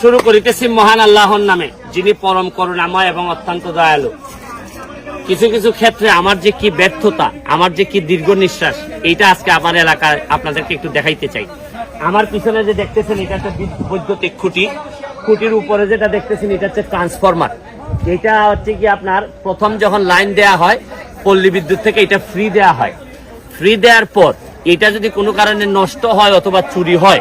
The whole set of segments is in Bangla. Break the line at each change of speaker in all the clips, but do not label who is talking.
শুরু করিতেছি মহান আল্লাহর নামে, যিনি পরম করুণাময় এবং অত্যন্ত দয়ালু। কিছু কিছু ক্ষেত্রে আমার যে কি ব্যর্থতা, আমার যে কি দীর্ঘ নিঃশ্বাস, এইটা আজকে আমার এলাকায় আপনাদেরকে একটু দেখাইতে চাই। আমার পিছনে যে দেখতেছেন, এটা বিদ্যুৎ- বৈদ্যুতিক খুঁটি। খুঁটির উপরে যেটা দেখতেছেন, এটা হচ্ছে ট্রান্সফরমার। এটা হচ্ছে কি আপনার, প্রথম যখন লাইন দেয়া হয়, পল্লী বিদ্যুৎ থেকে এটা ফ্রি দেয়া হয়। ফ্রি দেওয়ার পর, এটা যদি কোনো কারণে নষ্ট হয় অথবা চুরি হয়,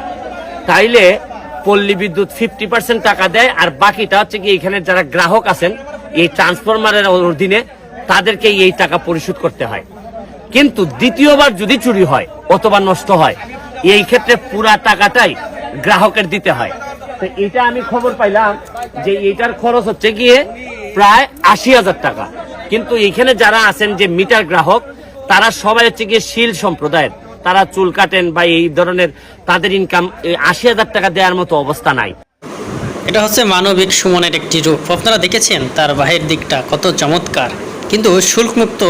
তাইলে পল্লী বিদ্যুৎ ফিফটি পার্সেন্ট টাকা দেয়, আর বাকিটা হচ্ছে কি এখানে যারা গ্রাহক আছেন, এই ট্রান্সফরমারের অধীনে তাদেরকে এই টাকা পরিশোধ করতে হয়। কিন্তু দ্বিতীয়বার যদি চুরি হয় অথবা নষ্ট হয়, এই ক্ষেত্রে পুরা টাকাটাই গ্রাহকের দিতে হয়। তো এটা আমি খবর পাইলাম যে এটার খরচ হচ্ছে গিয়ে প্রায় আশি হাজার টাকা। কিন্তু এখানে যারা আছেন যে মিটার গ্রাহক, তারা সবাই হচ্ছে গিয়ে শিল সম্প্রদায়ের। তারা চুল কাটেন বা এই ধরনের তাদের ইনকাম আশি হাজার টাকা দেওয়ার মতো অবস্থা নাই।
এটা হচ্ছে মানবিক সুমনের একটি রূপ। আপনারা দেখেছেন তার বাহির দিকটা কত চমৎকার। কিন্তু শুল্কমুক্ত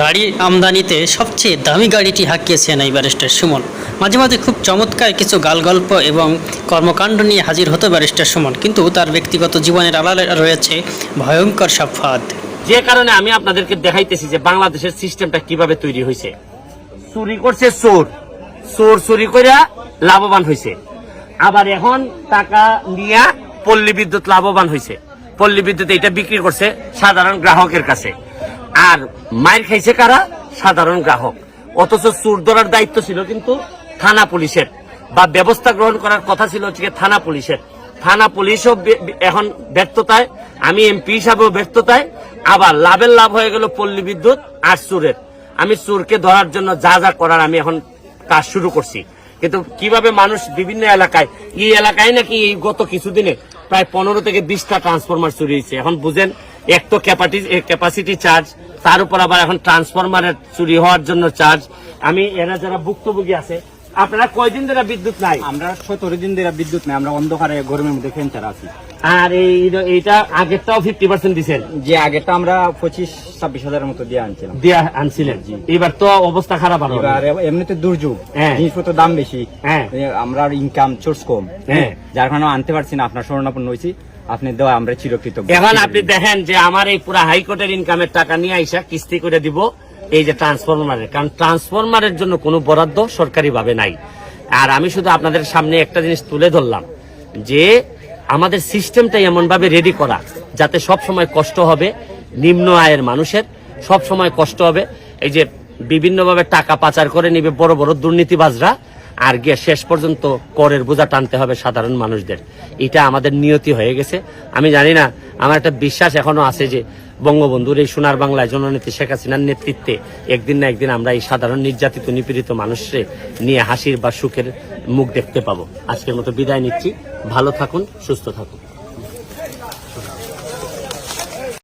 গাড়ি আমদানিতে সবচেয়ে দামি গাড়িটি হাঁকিয়েছেন এই ব্যারিস্টার সুমন। মাঝে মাঝে খুব চমৎকার কিছু গালগল্প এবং কর্মকাণ্ড নিয়ে হাজির হতো ব্যারিস্টার সুমন কিন্তু তার ব্যক্তিগত জীবনের আড়ালে রয়েছে ভয়ঙ্কর সব ফাঁদ।
যে কারণে আমি আপনাদেরকে দেখাইতেছি যে বাংলাদেশের সিস্টেমটা কীভাবে তৈরি হয়েছে। চুরি করছে চোর। চোর চুরি করে লাভবান হয়েছে আবার এখন টাকা নিয়ে পল্লী বিদ্যুৎ লাভবান হয়েছে পল্লী বিদ্যুৎ এটা বিক্রি করছে সাধারণ গ্রাহকের কাছে। আর মায়ের খাইছে কারা? সাধারণ গ্রাহক। অথচ চোর ধরার দায়িত্ব ছিল কিন্তু থানা পুলিশের। বা ব্যবস্থা গ্রহণ করার কথা ছিল হচ্ছে থানা পুলিশের। থানা পুলিশও এখন ব্যর্থতায়, আমি এমপি হিসাবেও ব্যর্থতায়। আবার লাভের লাভ হয়ে গেল পল্লী বিদ্যুৎ আর চোরের। আমি চোরকে ধরার জন্য যা যা করার আমি এখন কাজ শুরু করছি। কিন্তু কীভাবে মানুষ বিভিন্ন এলাকায়, এই এলাকায় নাকি এই গত কিছুদিনে প্রায় পনেরো থেকে বিশটা ট্রান্সফরমার চুরি হয়েছে। এখন বুঝেন, এক তো ক্যাপাসিটি চার্জ তার উপর আবার এখন ট্রান্সফরমারের চুরি হওয়ার জন্য চার্জ আমি এরা যারা ভুক্তভোগী আছে আপনারা কয়দিন ধরে বিদ্যুৎ নাই?
আমরা সতেরো দিন ধরে বিদ্যুৎ নেই আমরা অন্ধকারে গরমের মধ্যে ছাড়া আছি।
আর এই এইটা আগেরটাও ফিফটি পার্সেন্ট দিচ্ছেন
যে আগেরটা আমরা পঁচিশ ছাব্বিশ হাজারের মতো দিয়ে আনছিলাম।
দিয়া আনছিলেন? এবার তো অবস্থা খারাপ আরও।
এবার এমনিতে দুর্যোগ
হ্যাঁ।
জিনিসপত্র দাম বেশি।
হ্যাঁ।
আমরা ইনকাম সোর্স কম।
হ্যাঁ।
যার কারণে আনতে পারছি না আপনার স্বর্ণাপন্ন হয়েছি। আপনি দেওয়া আমরা চিরকৃতজ্ঞ।
এখন আপনি দেখেন যে আমার এই পুরো হাইকোর্টের ইনকামের টাকা নিয়ে আইসা কিস্তি করে দিব। এই যে ট্রান্সফরমারের কারণ ট্রান্সফরমারের জন্য কোনো বরাদ্দ সরকারি ভাবে নাই। আর আমি শুধু আপনাদের সামনে একটা জিনিস তুলে ধরলাম, যে আমাদের সিস্টেমটাই এমন ভাবে রেডি করা, যাতে সব সময় কষ্ট হবে নিম্ন আয়ের মানুষের সব সময় কষ্ট হবে। এই যে বিভিন্নভাবে টাকা পাচার করে নিবে বড় বড় দুর্নীতিবাজরা, আর গিয়ে শেষ পর্যন্ত করের বোঝা টানতে হবে সাধারণ মানুষদের। এটা আমাদের নিয়তি হয়ে গেছে। আমি জানি না আমার একটা বিশ্বাস এখনও আছে যে বঙ্গবন্ধুর এই সোনার বাংলায় জননেত্রী শেখ হাসিনার নেতৃত্বে একদিন না একদিন আমরা এই সাধারণ নির্যাতিত, নিপীড়িত মানুষকে নিয়ে হাসির বা সুখের মুখ দেখতে পাবো। আজকের মতো বিদায় নিচ্ছি। ভালো থাকুন, সুস্থ থাকুন।